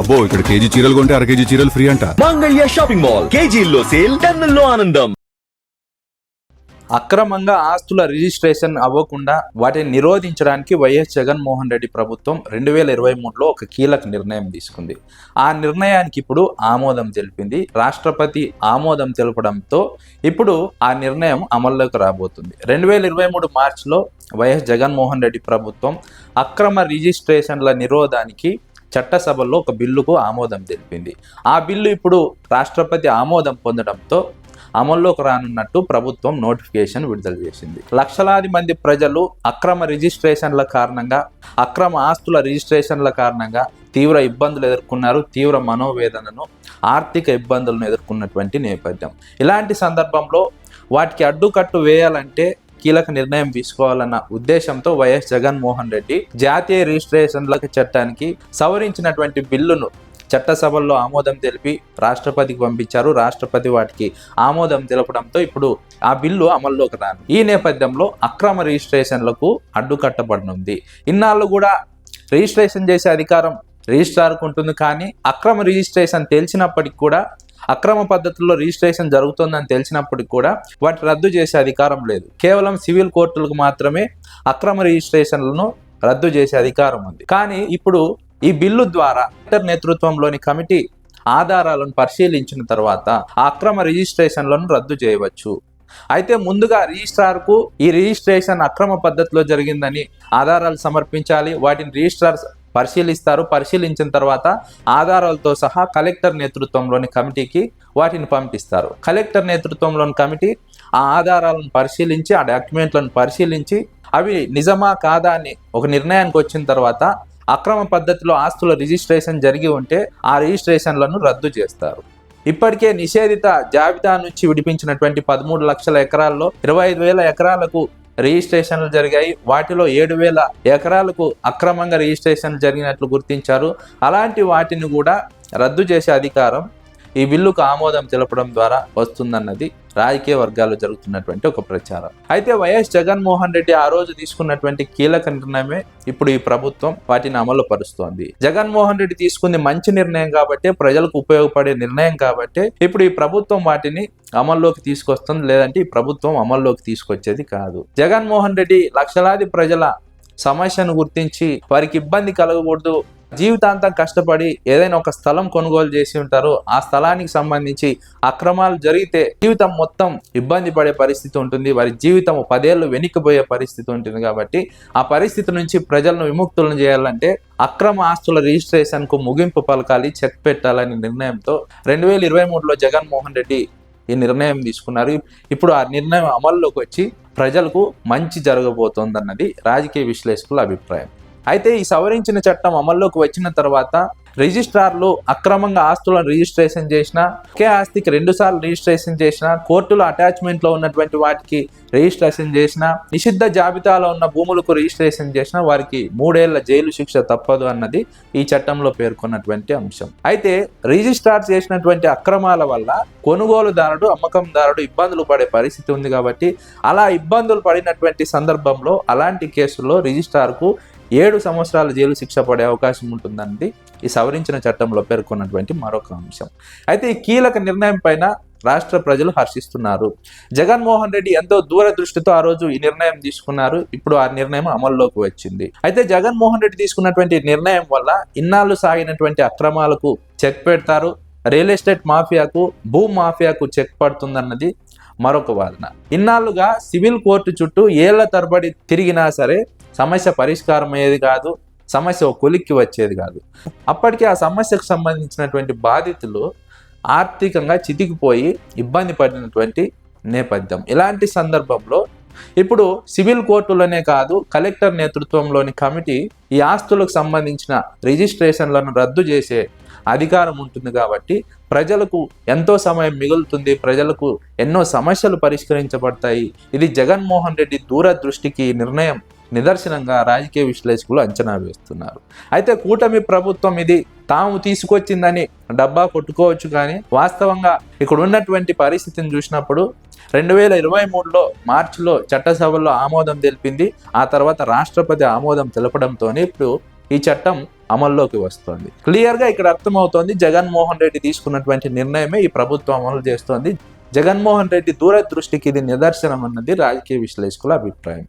అబ్బో ఇక్కడ కేజీ చీరలు కొంటే అర కేజీ చీరలు ఫ్రీ అంట. Mangalya shopping mall. కేజీల్లో సేల్ టన్నుల్లో ఆనందం. అక్రమంగా ఆస్తుల రిజిస్ట్రేషన్ అవ్వకుండా వాటిని నిరోధించడానికి వైఎస్ జగన్మోహన్ రెడ్డి ప్రభుత్వం రెండు వేల ఇరవై మూడులో ఒక కీలక నిర్ణయం తీసుకుంది. ఆ నిర్ణయానికి ఇప్పుడు ఆమోదం తెలిపింది. రాష్ట్రపతి ఆమోదం తెలపడంతో ఇప్పుడు ఆ నిర్ణయం అమల్లోకి రాబోతుంది. రెండు వేల ఇరవై మూడు మార్చిలో వైఎస్ జగన్మోహన్ రెడ్డి ప్రభుత్వం అక్రమ రిజిస్ట్రేషన్ల నిరోధానికి చట్టసభలో ఒక బిల్లుకు ఆమోదం తెలిపింది. ఆ బిల్లు ఇప్పుడు రాష్ట్రపతి ఆమోదం పొందడంతో అమల్లోకి రానున్నట్టు ప్రభుత్వం నోటిఫికేషన్ విడుదల చేసింది. లక్షలాది మంది ప్రజలు అక్రమ రిజిస్ట్రేషన్ల కారణంగా అక్రమ ఆస్తుల రిజిస్ట్రేషన్ల కారణంగా తీవ్ర ఇబ్బందులు ఎదుర్కొన్నారు. తీవ్ర మనోవేదనను ఆర్థిక ఇబ్బందులను ఎదుర్కొన్నటువంటి నేపథ్యం. ఇలాంటి సందర్భంలో వాటికి అడ్డుకట్టు వేయాలంటే కీలక నిర్ణయం తీసుకోవాలన్న ఉద్దేశంతో వైఎస్ జగన్మోహన్ రెడ్డి జాతీయ రిజిస్ట్రేషన్లకు చట్టానికి సవరించినటువంటి బిల్లును చట్టసభల్లో ఆమోదం తెలిపి రాష్ట్రపతికి పంపించారు. రాష్ట్రపతి వాటికి ఆమోదం తెలపడంతో ఇప్పుడు ఆ బిల్లు అమల్లోకి రాను. ఈ నేపథ్యంలో అక్రమ రిజిస్ట్రేషన్లకు అడ్డుకట్టబడనుంది. ఇన్నాళ్ళు కూడా రిజిస్ట్రేషన్ చేసే అధికారం రిజిస్ట్రార్కు ఉంటుంది కానీ అక్రమ రిజిస్ట్రేషన్ తెలిసినప్పటికి కూడా అక్రమ పద్ధతుల్లో రిజిస్ట్రేషన్ జరుగుతుందని తెలిసినప్పటికి కూడా వాటి రద్దు చేసే అధికారం లేదు. కేవలం సివిల్ కోర్టులకు మాత్రమే అక్రమ రిజిస్ట్రేషన్లను రద్దు చేసే అధికారం ఉంది. కానీ ఇప్పుడు ఈ బిల్లు ద్వారా కలెక్టర్ నేతృత్వంలోని కమిటీ ఆధారాలను పరిశీలించిన తర్వాత ఆ అక్రమ రిజిస్ట్రేషన్లను రద్దు చేయవచ్చు. అయితే ముందుగా రిజిస్ట్రార్కు ఈ రిజిస్ట్రేషన్ అక్రమ పద్ధతిలో జరిగిందని ఆధారాలు సమర్పించాలి వాటిని రిజిస్ట్రార్ పరిశీలిస్తారు. పరిశీలించిన తర్వాత ఆధారాలతో సహా కలెక్టర్ నేతృత్వంలోని కమిటీకి వాటిని పంపిస్తారు. కలెక్టర్ నేతృత్వంలోని కమిటీ ఆ ఆధారాలను పరిశీలించి ఆ డాక్యుమెంట్లను పరిశీలించి అవి నిజమా కాదా అని ఒక నిర్ణయానికి వచ్చిన తర్వాత అక్రమ పద్ధతిలో ఆస్తుల రిజిస్ట్రేషన్ జరిగి ఉంటే ఆ రిజిస్ట్రేషన్లను రద్దు చేస్తారు. ఇప్పటికే నిషేధిత జాబితా నుంచి విడిపించినటువంటి పదమూడు లక్షల ఎకరాల్లో ఇరవై ఐదు వేల ఎకరాలకు రిజిస్ట్రేషన్లు జరిగాయి. వాటిలో ఏడు వేల ఎకరాలకు అక్రమంగా రిజిస్ట్రేషన్ జరిగినట్లు గుర్తించారు. అలాంటి వాటిని కూడా రద్దు చేసే అధికారం ఈ బిల్లుకు ఆమోదం తెలపడం ద్వారా వస్తుందన్నది రాజకీయ వర్గాల్లో జరుగుతున్నటువంటి ఒక ప్రచారం. అయితే వైఎస్ జగన్మోహన్ రెడ్డి ఆ రోజు తీసుకున్నటువంటి కీలక నిర్ణయమే ఇప్పుడు ఈ ప్రభుత్వం వాటిని అమలు పరుస్తోంది. జగన్మోహన్ రెడ్డి తీసుకుంది మంచి నిర్ణయం కాబట్టి ప్రజలకు ఉపయోగపడే నిర్ణయం కాబట్టి ఇప్పుడు ఈ ప్రభుత్వం వాటిని అమల్లోకి తీసుకొస్తుంది లేదంటే ఈ ప్రభుత్వం అమల్లోకి తీసుకొచ్చేది కాదు. జగన్మోహన్ రెడ్డి లక్షలాది ప్రజల సమస్యను గుర్తించి వారికి ఇబ్బంది కలగకూడదు జీవితాంతం కష్టపడి ఏదైనా ఒక స్థలం కొనుగోలు చేసి ఉంటారు ఆ స్థలానికి సంబంధించి అక్రమాలు జరిగితే జీవితం మొత్తం ఇబ్బంది పడే పరిస్థితి ఉంటుంది. వారి జీవితం పదేళ్ళు వెనక్కిపోయే పరిస్థితి ఉంటుంది కాబట్టి ఆ పరిస్థితి నుంచి ప్రజలను విముక్తులను చేయాలంటే అక్రమ ఆస్తుల రిజిస్ట్రేషన్కు ముగింపు పలకాలి చెక్ పెట్టాలనే నిర్ణయంతో రెండు వేల ఇరవై మూడులో జగన్మోహన్ రెడ్డి ఈ నిర్ణయం తీసుకున్నారు. ఇప్పుడు ఆ నిర్ణయం అమల్లోకి వచ్చి ప్రజలకు మంచి జరగబోతోందన్నది రాజకీయ విశ్లేషకుల అభిప్రాయం. అయితే ఈ సవరించిన చట్టం అమల్లోకి వచ్చిన తర్వాత రిజిస్ట్రార్లు అక్రమంగా ఆస్తులను రిజిస్ట్రేషన్ చేసిన ఒకే ఆస్తికి రెండు సార్లు రిజిస్ట్రేషన్ చేసిన కోర్టులో అటాచ్మెంట్లో ఉన్నటువంటి వాటికి రిజిస్ట్రేషన్ చేసిన నిషిద్ధ జాబితాలో ఉన్న భూములకు రిజిస్ట్రేషన్ చేసిన వారికి మూడేళ్ళ జైలు శిక్ష తప్పదు అన్నది ఈ చట్టంలో పేర్కొన్నటువంటి అంశం. అయితే రిజిస్ట్రార్ చేసినటువంటి అక్రమాల వల్ల కొనుగోలుదారుడు అమ్మకందారుడు ఇబ్బందులు పడే పరిస్థితి ఉంది కాబట్టి అలా ఇబ్బందులు పడినటువంటి సందర్భంలో అలాంటి కేసుల్లో రిజిస్ట్రార్కు ఏడు సంవత్సరాల జైలు శిక్ష పడే అవకాశం ఉంటుందండి. ఈ సవరించిన చట్టంలో పేర్కొన్నటువంటి మరొక అంశం. అయితే ఈ కీలక నిర్ణయం పైన రాష్ట్ర ప్రజలు హర్షిస్తున్నారు. జగన్మోహన్ రెడ్డి ఎంతో దూరదృష్టితో ఆ రోజు ఈ నిర్ణయం తీసుకున్నారు. ఇప్పుడు ఆ నిర్ణయం అమల్లోకి వచ్చింది. అయితే జగన్మోహన్ రెడ్డి తీసుకున్నటువంటి నిర్ణయం వల్ల ఇన్నాళ్ళు సాగినటువంటి అక్రమాలకు చెక్ పెడతారు. రియల్ ఎస్టేట్ మాఫియాకు భూ మాఫియాకు చెక్ పడుతుందన్నది మరొక వాదన. ఇన్నాళ్ళుగా సివిల్ కోర్టు చుట్టూ ఏళ్ళ తరబడి తిరిగినా సరే సమస్య పరిష్కారం అయ్యేది కాదు సమస్య ఒక కొలిక్కి వచ్చేది కాదు. అప్పటికే ఆ సమస్యకు సంబంధించినటువంటి బాధితులు ఆర్థికంగా చితికిపోయి ఇబ్బంది పడినటువంటి నేపథ్యం. ఇలాంటి సందర్భంలో ఇప్పుడు సివిల్ కోర్టులోనే కాదు కలెక్టర్ నేతృత్వంలోని కమిటీ ఈ ఆస్తులకు సంబంధించిన రిజిస్ట్రేషన్లను రద్దు చేసే అధికారం ఉంటుంది కాబట్టి ప్రజలకు ఎంతో సమయం మిగులుతుంది ప్రజలకు ఎన్నో సమస్యలు పరిష్కరించబడతాయి. ఇది జగన్మోహన్ రెడ్డి దూరదృష్టికి నిర్ణయం. నిదర్శనంగా రాజకీయ విశ్లేషకులు అంచనా వేస్తున్నారు. అయితే కూటమి ప్రభుత్వం ఇది తాము తీసుకొచ్చిందని డబ్బా కొట్టుకోవచ్చు కానీ వాస్తవంగా ఇక్కడ ఉన్నటువంటి పరిస్థితిని చూసినప్పుడు రెండు వేల ఇరవై మూడులో మార్చిలో చట్టసభలో ఆమోదం తెలిపింది. ఆ తర్వాత రాష్ట్రపతి ఆమోదం తెలపడంతోనే ఇప్పుడు ఈ చట్టం అమల్లోకి వస్తుంది. క్లియర్గా ఇక్కడ అర్థమవుతోంది జగన్మోహన్ రెడ్డి తీసుకున్నటువంటి నిర్ణయమే ఈ ప్రభుత్వం అమలు చేస్తోంది. జగన్మోహన్ రెడ్డి దూరదృష్టికి ఇది నిదర్శనం అన్నది రాజకీయ విశ్లేషకుల అభిప్రాయం.